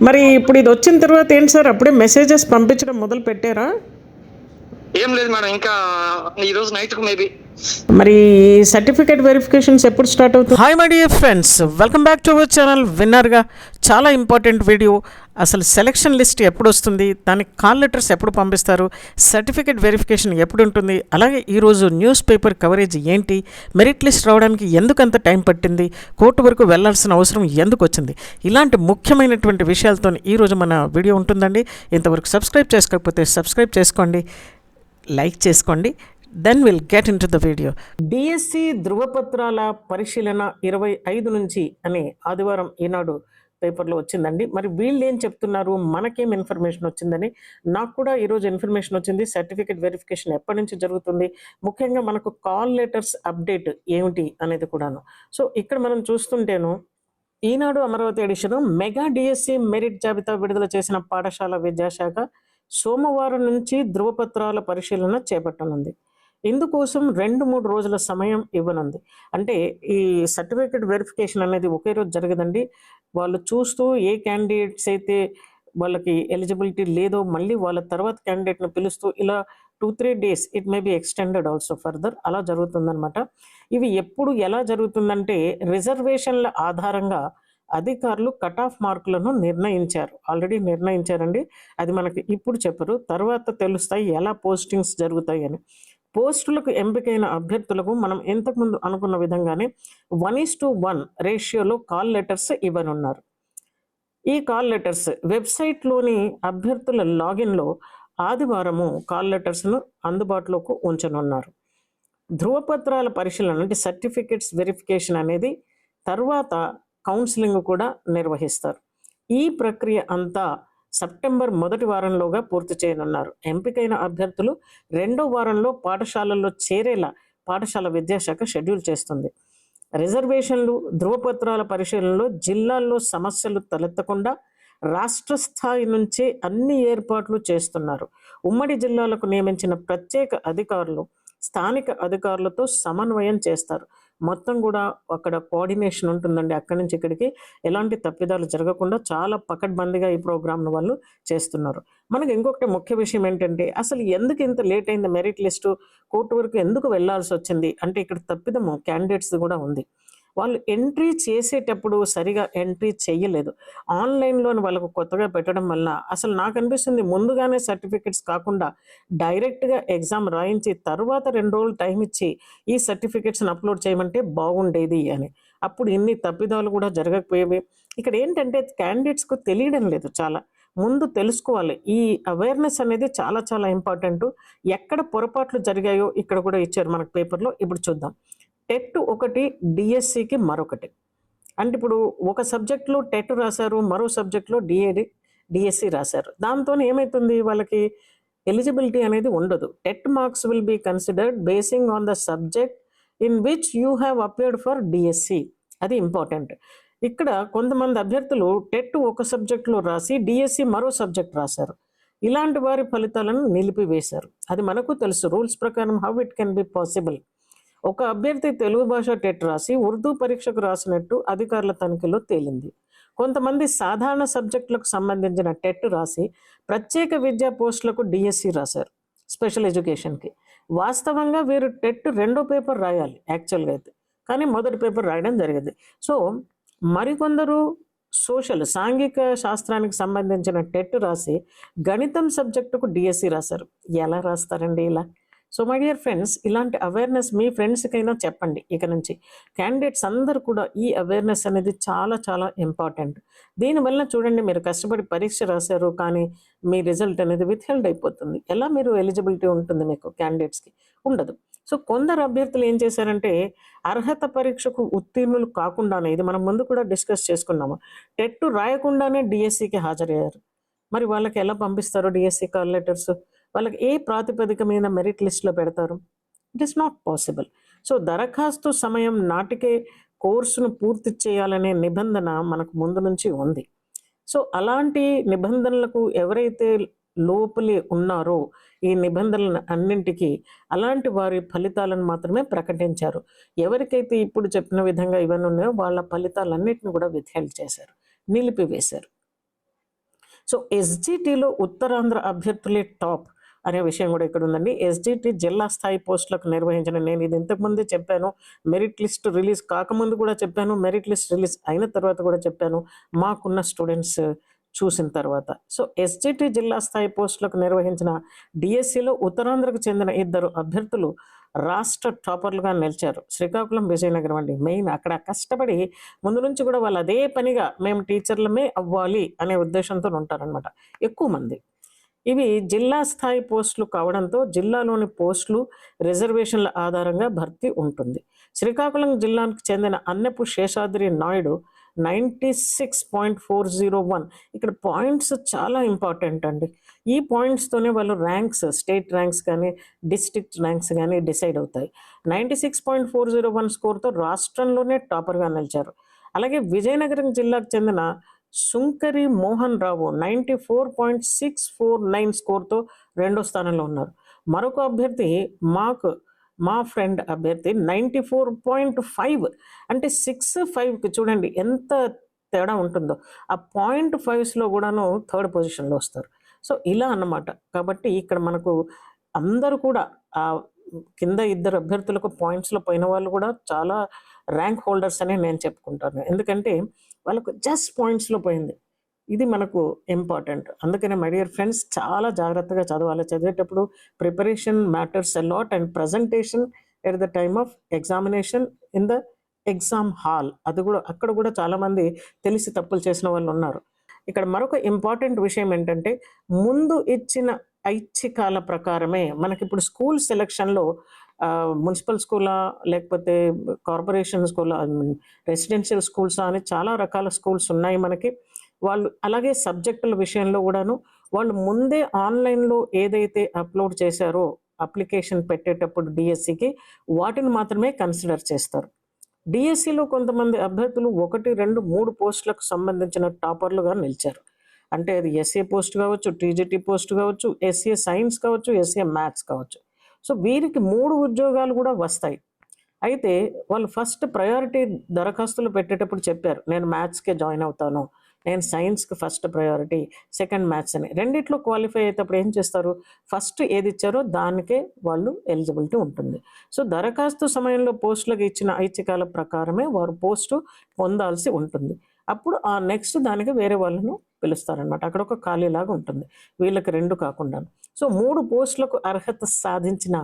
మరి ఇప్పుడు ఇది వచ్చిన తర్వాత ఏంటి సార్? అప్పుడే మెసేజెస్ పంపించడం మొదలు పెట్టారా ఏం లేదు మేడం ఇంకా ఈ రోజు నైట్కు మేబీ మరి సర్టిఫికేట్ వెరిఫికేషన్స్ ఎప్పుడు స్టార్ట్ అవుతుంది hi my dear friends welcome back to our channel విన్నర్గా చాలా ఇంపార్టెంట్ వీడియో అసలు సెలక్షన్ లిస్ట్ ఎప్పుడు వస్తుంది? దానికి కాల్ లెటర్స్ ఎప్పుడు పంపిస్తారు? సర్టిఫికేట్ వెరిఫికేషన్ ఎప్పుడు ఉంటుంది? అలాగే ఈరోజు న్యూస్ పేపర్ కవరేజ్ ఏంటి? మెరిట్ లిస్ట్ రావడానికి ఎందుకంత టైం పట్టింది? కోర్టు వరకు వెళ్ళాల్సిన అవసరం ఎందుకు వచ్చింది? ఇలాంటి ముఖ్యమైనటువంటి విషయాలతో ఈరోజు మన వీడియో ఉంటుందండి. ఇంతవరకు సబ్స్క్రైబ్ చేసుకోకపోతే సబ్స్క్రైబ్ చేసుకోండి. లైక్ చేసుకోండి. Then will get into the video DSC ధృవపత్రాల పరిశీలన ఇరవై ఐదు నుంచి అని ఆదివారం ఈనాడు పేపర్లో వచ్చిందండి. మరి వీళ్ళు ఏం చెప్తున్నారు? మనకేం ఇన్ఫర్మేషన్ వచ్చిందని? నాకు కూడా ఈరోజు ఇన్ఫర్మేషన్ వచ్చింది. సర్టిఫికేట్ వెరిఫికేషన్ ఎప్పటి నుంచి జరుగుతుంది? ముఖ్యంగా మనకు కాల్ లెటర్స్ అప్డేట్ ఏమిటి అనేది కూడాను. సో ఇక్కడ మనం చూస్తుంటేను Eenadu Amaravati edition mega DSC merit జాబితా విడుదల చేసిన పాఠశాల విద్యాశాఖ సోమవారం నుంచి ధృవపత్రాల పరిశీలన చేపట్టనుంది. ఇందుకోసం రెండు మూడు రోజుల సమయం ఇవ్వనుంది. అంటే ఈ సర్టిఫికేట్ వెరిఫికేషన్ అనేది ఒకే రోజు జరగదండి. వాళ్ళు చూస్తూ ఏ క్యాండిడేట్స్ అయితే వాళ్ళకి ఎలిజిబిలిటీ లేదో మళ్ళీ వాళ్ళ తర్వాత క్యాండిడేట్ని పిలుస్తూ ఇలా two three days it may be extended also further అలా జరుగుతుందన్నమాట. ఇవి ఎప్పుడు ఎలా జరుగుతుందంటే రిజర్వేషన్ల ఆధారంగా అధికారులు కట్ ఆఫ్ మార్కులను నిర్ణయించారు. ఆల్రెడీ నిర్ణయించారండి. అది మనకి ఇప్పుడు చెప్పరు. తర్వాత తెలుస్తాయి ఎలా పోస్టింగ్స్ జరుగుతాయి అని. పోస్టులకు ఎంపికైన అభ్యర్థులకు మనం ఇంతకుముందు అనుకున్న విధంగానే వన్ ఈస్ టు వన్ రేషియోలో కాల్ లెటర్స్ ఇవ్వనున్నారు. ఈ కాల్ లెటర్స్ వెబ్సైట్లోని అభ్యర్థుల లాగిన్లో ఆదివారము కాల్ లెటర్స్ను అందుబాటులోకి ఉంచనున్నారు. ధృవపత్రాల పరిశీలన అంటే సర్టిఫికెట్స్ వెరిఫికేషన్ అనేది తర్వాత కౌన్సిలింగ్ కూడా నిర్వహిస్తారు. ఈ ప్రక్రియ అంతా సెప్టెంబర్ మొదటి వారంలోగా పూర్తి చేయనున్నారు. ఎంపికైన అభ్యర్థులు రెండో వారంలో పాఠశాలల్లో చేరేలా పాఠశాల విద్యాశాఖ షెడ్యూల్ చేస్తుంది. రిజర్వేషన్లు ధృవపత్రాల పరిశీలనలో జిల్లాల్లో సమస్యలు తలెత్తకుండా రాష్ట్ర స్థాయి నుంచే అన్ని ఏర్పాట్లు చేస్తున్నారు. ఉమ్మడి జిల్లాలకు నియమించిన ప్రత్యేక అధికారులు స్థానిక అధికారులతో సమన్వయం చేస్తారు. మొత్తం కూడా అక్కడ కోఆర్డినేషన్ ఉంటుందండి అక్కడి నుంచి ఇక్కడికి. ఎలాంటి తప్పిదాలు జరగకుండా చాలా పకడ్బందీగా ఈ ప్రోగ్రామ్ను వాళ్ళు చేస్తున్నారు. మనకి ఇంకొకటి ముఖ్య విషయం ఏంటంటే అసలు ఎందుకు ఇంత లేట్ అయింది మెరిట్ లిస్టు కోర్టు వరకు ఎందుకు వెళ్ళాల్సి వచ్చింది? అంటే ఇక్కడ తప్పిదము క్యాండిడేట్స్ కూడా ఉంది. వాళ్ళు ఎంట్రీ చేసేటప్పుడు సరిగా ఎంట్రీ చేయలేదు ఆన్లైన్లోని వాళ్ళకు కొత్తగా పెట్టడం వల్ల అసలు నాకు అనిపిస్తుంది ముందుగానే సర్టిఫికెట్స్ కాకుండా డైరెక్ట్గా ఎగ్జామ్ రాయించి తర్వాత రెండు రోజులు టైం ఇచ్చి ఈ సర్టిఫికెట్స్ని అప్లోడ్ చేయమంటే బాగుండేది అని. అప్పుడు ఇన్ని తప్పిదాలు కూడా జరగకపోయేవి. ఇక్కడ ఏంటంటే క్యాండిడేట్స్కు తెలియడం లేదు చాలా. ముందు తెలుసుకోవాలి. ఈ అవేర్నెస్ అనేది చాలా చాలా ఇంపార్టెంట్. ఎక్కడ పొరపాట్లు జరిగాయో ఇక్కడ కూడా ఇచ్చారు మనకు పేపర్లో. ఇప్పుడు చూద్దాం. టెట్ ఒకటి డిఎస్సికి మరొకటి. అంటే ఇప్పుడు ఒక సబ్జెక్ట్లో టెట్ రాశారు మరో సబ్జెక్ట్లో డిఏడి డిఎస్సి రాశారు. దాంతో ఏమవుతుంది వాళ్ళకి ఎలిజిబిలిటీ అనేది ఉండదు. TET marks will be considered basing on the subject in which you have appeared for DSC. అది ఇంపార్టెంట్. ఇక్కడ కొంతమంది అభ్యర్థులు టెట్ ఒక సబ్జెక్ట్లో రాసి డిఎస్సి మరో సబ్జెక్ట్ రాశారు. ఇలాంటి వారి ఫలితాలను నిలిపివేశారు. అది మనకు తెలుసు. రూల్స్ ప్రకారం how it can be possible. ఒక అభ్యర్థి తెలుగు భాష టెట్ రాసి ఉర్దూ పరీక్షకు రాసినట్టు అధికారుల తనిఖీలో తేలింది. కొంతమంది సాధారణ సబ్జెక్టులకు సంబంధించిన టెట్ రాసి ప్రత్యేక విద్యా పోస్టులకు డిఎస్సి రాశారు స్పెషల్ ఎడ్యుకేషన్కి. వాస్తవంగా వీరు టెట్ రెండో పేపర్ రాయాలి యాక్చువల్గా అయితే. కానీ మొదటి పేపర్ రాయడం జరిగింది. సో మరికొందరు సోషల్ సాంఘిక శాస్త్రానికి సంబంధించిన టెట్ రాసి గణితం సబ్జెక్టుకు డిఎస్సి రాశారు. ఎలా రాస్తారండి ఇలా? సో మై డియర్ ఫ్రెండ్స్ ఇలాంటి అవేర్నెస్ మీ ఫ్రెండ్స్కైనా చెప్పండి ఇక నుంచి. క్యాండిడేట్స్ అందరూ కూడా ఈ అవేర్నెస్ అనేది చాలా చాలా ఇంపార్టెంట్ దీనివల్ల చూడండి మీరు కష్టపడి పరీక్ష రాశారు కానీ మీ రిజల్ట్ అనేది విత్హెల్డ్ అయిపోతుంది. ఎలా మీరు ఎలిజిబిలిటీ ఉంటుంది మీకు క్యాండిడేట్స్కి ఉండదు. సో కొందరు అభ్యర్థులు ఏం చేశారంటే అర్హత పరీక్షకు ఉత్తీర్ణులు కాకుండానే ఇది మనం ముందు కూడా డిస్కస్ చేసుకున్నాము టెట్ రాయకుండానే డిఎస్సికి హాజరయ్యారు. మరి వాళ్ళకి ఎలా పంపిస్తారు డిఎస్సి కాల్ లెటర్స్ వాళ్ళకి ఏ ప్రాతిపదిక మీద మెరిట్ లిస్ట్లో పెడతారు? It is not possible so దరఖాస్తు సమయం నాటికే కోర్సును పూర్తి చేయాలనే నిబంధన మనకు ముందు నుంచి ఉంది. సో అలాంటి నిబంధనలకు ఎవరైతే లోపలి ఉన్నారో ఈ నిబంధనలను అన్నింటికీ అలాంటి వారి ఫలితాలను మాత్రమే ప్రకటించారు. ఎవరికైతే ఇప్పుడు చెప్పిన విధంగా ఇవన్నీ ఉన్నాయో వాళ్ళ ఫలితాలన్నింటిని కూడా విత్హెల్డ్ చేశారు. నిలిపివేశారు. సో ఎస్జిటిలో ఉత్తరాంధ్ర అభ్యర్థులే టాప్ అనే విషయం కూడా ఇక్కడ ఉందండి. ఎస్జిటి జిల్లా స్థాయి పోస్టులకు నిర్వహించిన నేను ఇది ఇంతకుముందే చెప్పాను. మెరిట్ లిస్ట్ రిలీజ్ కాకముందు కూడా చెప్పాను. మెరిట్ లిస్ట్ రిలీజ్ అయిన తర్వాత కూడా చెప్పాను. మాకున్న స్టూడెంట్స్ చూసిన తర్వాత. సో ఎస్జిటి జిల్లా స్థాయి పోస్టులకు నిర్వహించిన డిఎస్సిలో ఉత్తరాంధ్రకు చెందిన ఇద్దరు అభ్యర్థులు రాష్ట్ర టాపర్లుగా నిలిచారు. శ్రీకాకుళం విజయనగరం అండి. మెయిన్ అక్కడ కష్టపడి ముందు నుంచి కూడా వాళ్ళు అదే పనిగా మేము టీచర్లమే అవ్వాలి అనే ఉద్దేశంతో ఉంటారనమాట ఎక్కువ మంది. ఇవి జిల్లా స్థాయి పోస్టులు కావడంతో జిల్లాలోని పోస్టులు రిజర్వేషన్ల ఆధారంగా భర్తీ ఉంటుంది. శ్రీకాకుళం జిల్లాకు చెందిన Annapu Seshadri Naidu ninety six point four zero one. ఇక్కడ పాయింట్స్ చాలా ఇంపార్టెంట్ అండి. ఈ పాయింట్స్తోనే వాళ్ళు ర్యాంక్స్ స్టేట్ ర్యాంక్స్ కానీ డిస్ట్రిక్ట్ ర్యాంక్స్ కానీ డిసైడ్ అవుతాయి. Ninety six point four zero one స్కోర్తో రాష్ట్రంలోనే టాపర్గా నిలిచారు. అలాగే విజయనగరం జిల్లాకు చెందిన Sunkari Mohan Rao ninety four point six four nine స్కోర్తో రెండో స్థానంలో ఉన్నారు. మరొక అభ్యర్థి మాకు మా ఫ్రెండ్ అభ్యర్థి నైంటీ ఫోర్ పాయింట్ ఫైవ్ అంటే సిక్స్ ఫైవ్కి చూడండి ఎంత తేడా ఉంటుందో. ఆ పాయింట్ ఫైవ్స్లో కూడాను థర్డ్ పొజిషన్లో వస్తారు. సో ఇలా అన్నమాట. కాబట్టి ఇక్కడ మనకు అందరూ కూడా ఆ కింద ఇద్దరు అభ్యర్థులకు పాయింట్స్లో పోయిన వాళ్ళు కూడా చాలా ర్యాంక్ హోల్డర్స్ అనే నేను చెప్పుకుంటాను. ఎందుకంటే వాళ్ళకు జస్ట్ పాయింట్స్లో పోయింది. ఇది మనకు ఇంపార్టెంట్ అందుకనే మై డియర్ ఫ్రెండ్స్ చాలా జాగ్రత్తగా చదవాలి. చదివేటప్పుడు preparation matters a lot and presentation at the time of examination in the exam hall అది కూడా అక్కడ కూడా చాలామంది తెలిసి తప్పులు చేసిన వాళ్ళు ఉన్నారు. ఇక్కడ మరొక ఇంపార్టెంట్ విషయం ఏంటంటే ముందు ఇచ్చిన ఐచ్ఛికాల ప్రకారమే మనకి ఇప్పుడు స్కూల్ సెలక్షన్లో మున్సిపల్ స్కూలా లేకపోతే కార్పొరేషన్ స్కూల్ రెసిడెన్షియల్ స్కూల్సా అని చాలా రకాల స్కూల్స్ ఉన్నాయి మనకి. వాళ్ళు అలాగే సబ్జెక్టుల విషయంలో కూడాను వాళ్ళు ముందే ఆన్లైన్లో ఏదైతే అప్లోడ్ చేశారో అప్లికేషన్ పెట్టేటప్పుడు డిఎస్సికి వాటిని మాత్రమే కన్సిడర్ చేస్తారు. డిఎస్సిలో కొంతమంది అభ్యర్థులు ఒకటి రెండు మూడు పోస్టులకు సంబంధించిన టాపర్లుగా నిలిచారు. అంటే అది ఎస్ఏ పోస్ట్ కావచ్చు టీజీటీ పోస్ట్ కావచ్చు ఎస్ఏ సైన్స్ కావచ్చు ఎస్ఏ మ్యాథ్స్ కావచ్చు. సో వీరికి మూడు ఉద్యోగాలు కూడా వస్తాయి. అయితే వాళ్ళు ఫస్ట్ ప్రయారిటీ దరఖాస్తులు పెట్టేటప్పుడు చెప్పారు నేను మ్యాథ్స్కే జాయిన్ అవుతాను నేను సైన్స్కి ఫస్ట్ ప్రయారిటీ సెకండ్ మ్యాథ్స్ అని. రెండిట్లో క్వాలిఫై అయ్యేటప్పుడు ఏం చేస్తారు? ఫస్ట్ ఏది ఇచ్చారో దానికే వాళ్ళు ఎలిజిబిలిటీ ఉంటుంది. సో దరఖాస్తు సమయంలో పోస్టులకు ఇచ్చిన ఐచ్ఛికాల ప్రకారమే వారు పోస్టు పొందాల్సి ఉంటుంది. అప్పుడు ఆ నెక్స్ట్ దానికి వేరే వాళ్ళను పిలుస్తారనమాట అక్కడ ఒక ఖాళీలాగా ఉంటుంది. వీళ్ళకి రెండు కాకుండా సో మూడు పోస్టులకు అర్హత సాధించిన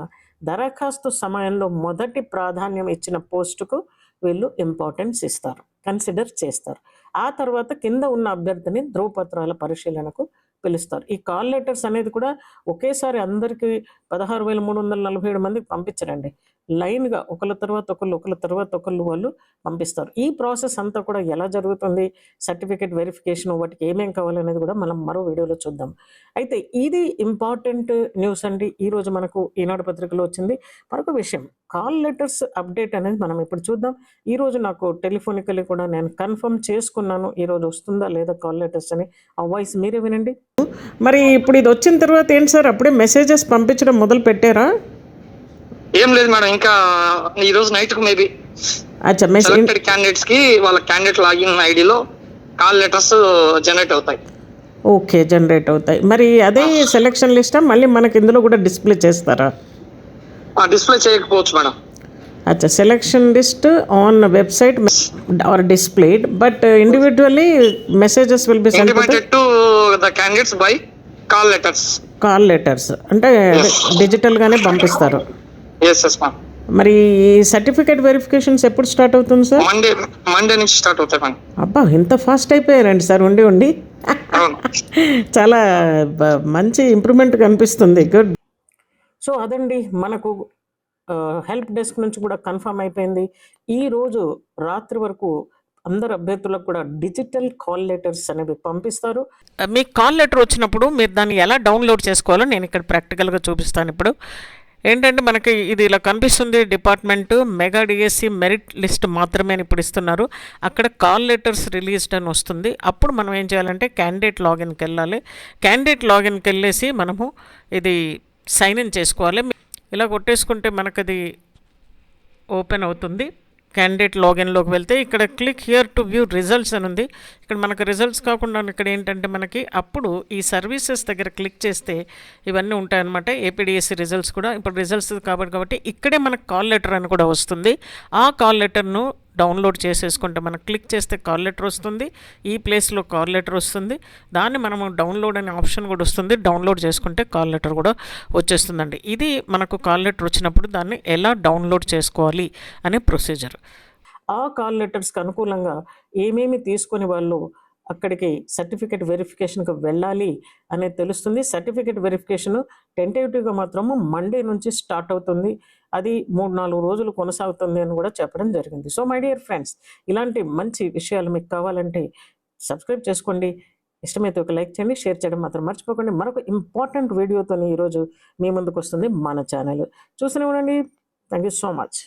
దరఖాస్తు సమయంలో మొదటి ప్రాధాన్యం ఇచ్చిన పోస్టుకు వీళ్ళు ఇంపార్టెన్స్ ఇస్తారు. కన్సిడర్ చేస్తారు. ఆ తర్వాత కింద ఉన్న అభ్యర్థిని ధ్రువపత్రాల పరిశీలనకు పిలుస్తారు. ఈ కాల్ లెటర్స్ అనేది కూడా ఒకేసారి అందరికీ పదహారు వేల మూడు వందల నలభై ఏడు మందికి పంపించరండి. లైన్గా ఒకళ్ళ తర్వాత ఒకళ్ళు ఒకళ్ళ తర్వాత ఒకళ్ళు వాళ్ళు పంపిస్తారు. ఈ ప్రాసెస్ అంతా కూడా ఎలా జరుగుతుంది? సర్టిఫికేట్ వెరిఫికేషన్ వాటికి ఏమేం కావాలనేది కూడా మనం మరో వీడియోలో చూద్దాం. అయితే ఇది ఇంపార్టెంట్ న్యూస్ అండి. ఈరోజు మనకు ఈనాడు పత్రికలో వచ్చింది. మరొక విషయం కాల్ లెటర్స్ అప్డేట్ అనేది మనం ఇప్పుడు చూద్దాం. ఈరోజు నాకు టెలిఫోనికలీ కూడా నేను కన్ఫర్మ్ చేసుకున్నాను. ఈరోజు వస్తుందా లేదా కాల్ లెటర్స్ అని ఆ వాయిస్ మీరే వినండి. మరి ఇప్పుడు ఇది వచ్చిన తర్వాత ఏంటి సార్? అప్పుడే మెసేజెస్ పంపించడం మొదలు పెట్టారా ఏం లేదు మేడం ఇంకా ఈ రోజు నైట్కు మేబీ అచ్చా మెసేజ్ సెలెక్టెడ్ క్యాండిడేట్స్కి వాళ్ళ క్యాండిడేట్ లాగిన్ ఐడిలో కాల్ లెటర్స్ జనరేట్ అవుతాయి. ఓకే జనరేట్ అవుతాయి. మరి అదే సెలెక్షన్ లిస్టా మళ్ళీ మనకి ఇందులో కూడా డిస్ప్లే చేస్తారా? డిస్ప్లే చేయకపోవచ్చు మేడం. అచ్చా selection list on website are displayed but individually messages will be send to the candidates by call letters call letters అంటే డిజిటల్గానే పంపిస్తారు. మరి ఈ సర్టిఫికేట్ వెరిఫికేషన్స్ ఎప్పుడు స్టార్ట్ అవుతుంది సార్ మండే మండే నుంచి స్టార్ట్ అవుతాయి అబ్బా ఇంత ఫాస్ట్ అయిపోయారండి సార్ ఉండి ఉండి. చాలా మంచి ఇంప్రూవ్మెంట్ కనిపిస్తుంది. గుడ్ సో అదండి మనకు హెల్ప్ డెస్క్ నుంచి కూడా కన్ఫర్మ్ అయిపోయింది. ఈ రోజు రాత్రి వరకు అందరు అభ్యర్థులకు కూడా డిజిటల్ కాల్ లెటర్స్ అనేవి పంపిస్తారు. మీకు కాల్ లెటర్ వచ్చినప్పుడు మీరు దాన్ని ఎలా డౌన్లోడ్ చేసుకోవాలో నేను ఇక్కడ ప్రాక్టికల్గా చూపిస్తాను ఇప్పుడు. ఏంటంటే మనకి ఇది ఇలా కనిపిస్తుంది. Department mega DSC merit list మాత్రమే అని ఇప్పుడు ఇస్తున్నారు. అక్కడ కాల్ లెటర్స్ రిలీజ్డ్ అని వస్తుంది. అప్పుడు మనం ఏం చేయాలంటే క్యాండిడేట్ లాగిన్కి వెళ్ళాలి. క్యాండిడేట్ లాగిన్కి వెళ్ళేసి మనము ఇది సైన్ ఇన్ చేసుకోవాలి. ఇలా కొట్టేసుకుంటే మనకది ఓపెన్ అవుతుంది. క్యాండిడేట్ లాగిన్లోకి వెళ్తే ఇక్కడ click here to view results అని ఉంది. ఇక్కడ మనకు రిజల్ట్స్ కాకుండా ఇక్కడ ఏంటంటే మనకి అప్పుడు ఈ సర్వీసెస్ దగ్గర క్లిక్ చేస్తే ఇవన్నీ ఉంటాయన్నమాట. ఏపీడిఎస్సి రిజల్ట్స్ కూడా. ఇప్పుడు రిజల్ట్స్ కాబట్టి కాబట్టి ఇక్కడే మనకు కాల్ లెటర్ అని కూడా వస్తుంది. ఆ కాల్ లెటర్ను డౌన్లోడ్ చేసేసుకుంటే మనం క్లిక్ చేస్తే కాల్ లెటర్ వస్తుంది. ఈ ప్లేస్లో కాల్ లెటర్ వస్తుంది. దాన్ని మనం డౌన్లోడ్ అనే ఆప్షన్ కూడా వస్తుంది. డౌన్లోడ్ చేసుకుంటే కాల్ లెటర్ కూడా వచ్చేస్తుందండి. ఇది మనకు కాల్ లెటర్ వచ్చినప్పుడు దాన్ని ఎలా డౌన్లోడ్ చేసుకోవాలి అనే ప్రొసీజర్. ఆ కాల్ లెటర్స్కి అనుకూలంగా ఏమేమి తీసుకొని వాళ్ళు అక్కడికి సర్టిఫికేట్ వెరిఫికేషన్కి వెళ్ళాలి అనేది తెలుస్తుంది. సర్టిఫికేట్ వెరిఫికేషన్ టెంటేటివ్గా మాత్రము మండే నుంచి స్టార్ట్ అవుతుంది. అది మూడు నాలుగు రోజులు కొనసాగుతుంది అని కూడా చెప్పడం జరిగింది. సో మై డియర్ ఫ్రెండ్స్ ఇలాంటి మంచి విషయాలు మీకు కావాలంటే సబ్స్క్రైబ్ చేసుకోండి. ఇష్టమైతే ఒక లైక్ చేయండి. షేర్ చేయడం మాత్రం మర్చిపోకండి. మరొక ఇంపార్టెంట్ వీడియోతో ఈరోజు మీ ముందుకు వస్తుంది మన ఛానల్. చూస్తూనే ఉండండి. Thank you so much.